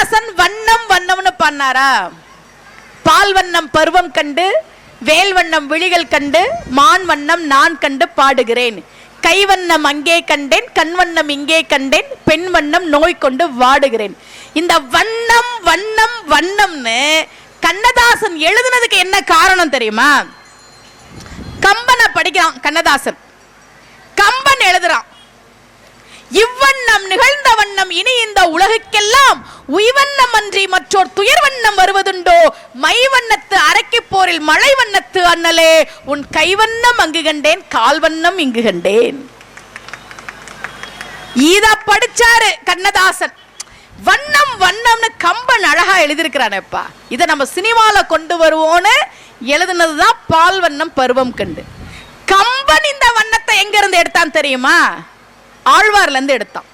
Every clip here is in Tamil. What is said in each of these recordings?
கண்ணதாசன் வண்ணம் வண்ணம்னு பண்ணாரா? பால் வண்ணம் பருவம் கண்டு வேல் வண்ணம் விழிகள் கண்டு மான் வண்ணம் நான் கண்டு பாடுகிறேன். கை வண்ணம் அங்கே கண்டேன் கண் வண்ணம் இங்கே கண்டேன் பெண் வண்ணம் நோய் கொண்டு வாடுகிறேன். இந்த வண்ணம் வண்ணம் வண்ணம்னு கண்ணதாசன் எழுதுனதுக்கு என்ன காரணம் தெரியுமா? கம்பனை படிக்கிறான் கண்ணதாசன். மற்றோர் துயர் வண்ணம் வருவதுண்டோ? மை வண்ணத்து அரக்கி போரில் மழை வண்ணத்து அண்ணலே. உன் கைவண்ணம் அங்கு கண்டேன் கால் வண்ணம் இங்கு கண்டேன். ஈதா படிச்சாரு கண்ணதாசன். வண்ணம் வண்ணம்னு கம்பன் அழகா எழுதியிருக்கிறானேப்பா. இதை நம்ம சினிமால கொண்டு வருவோன்னு எழுதுனதுதான் பால் வண்ணம் பருவம் கண்டு. கம்பன் இந்த வண்ணத்தை எங்க இருந்து எடுத்தான் தெரியுமா? ஆழ்வார்ல இருந்து எடுத்தான்.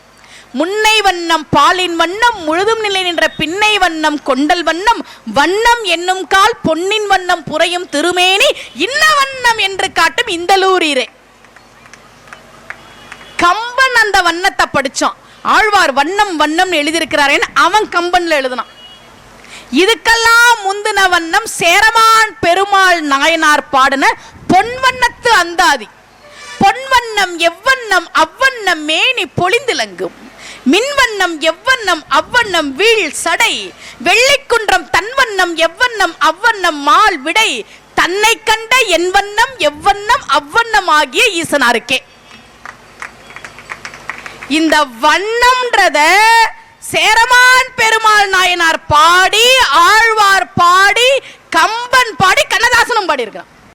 முன்னை வண்ணம் பாலின் வண்ணம் முழுதும் நிலை நின்ற பின்னை வண்ணம் கொண்டல் வண்ணம் வண்ணம் என்னும் கால் பொன்னின் வண்ணம் புறையும் திருமேனி இன்ன வண்ணம் என்று காட்டும் இந்தலூரீரே கம்பன் அந்த வண்ணத்தை படிச்சான். ஆழ்வார் வண்ணம் வண்ணம் எழுதியிருக்கிறாரேன்னு அவன் கம்பன்ல எழுதினான். இதுக்கெல்லாம் முந்தின வண்ணம் சேரமான் பெருமாள் நாயனார் பாடின பொன்வண்ணத்து அந்தாதி. பொன்வண்ணம் எவ்வண்ணம் அவ்வண்ணம் மேனி பொழிந்திலங்கும். மின்வண்ணம் எவ்வண்ணம் அவ்வண்ணம் வீழ் சடை. வெள்ளிக்குன்றம் தன்வண்ணம் எவ்வண்ணம் அவ்வண்ணம் மால் விடை. தன்னை கண்ட என் வண்ணம் எவ்வண்ணம் அவ்வண்ணம் ஆகிய ஈசனாருக்கே. இந்த வண்ணம்ன்றத சேரமான் பெருமாள் நாயனார் பாடி ஆழ்வார் பாடி கம்பன் பாடி கண்ணதாசனும் பாடி இருக்கான்